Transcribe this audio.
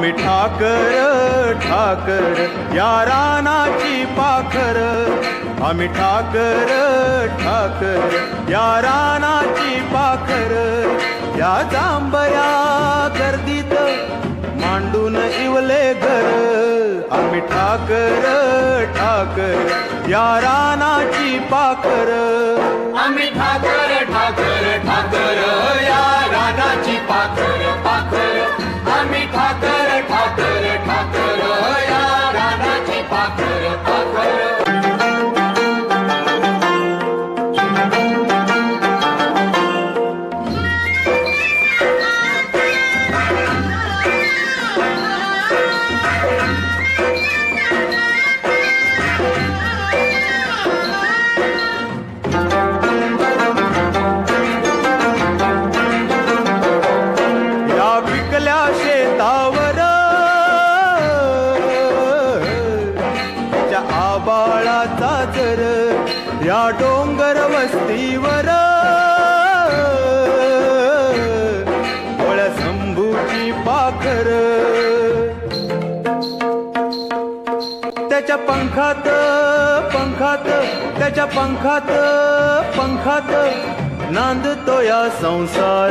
आम्ही ठाकर ठाकर या रानाची पाखर. आम्ही ठाकर ठाकर या रानाची पाखर. या जांभया गर्दीत मांडून इवले घर. आम्ही ठाकर ठाकर या रानाची पाखर. आम्ही ठाकर ठाकर ठाकर या रानाची आबाळाचा जर या डोंगर वस्तीवर. संभूची शंभूची पाखर. त्याच्या पंखात पंखात त्याच्या पंखात पंखात नांदतो या संसार.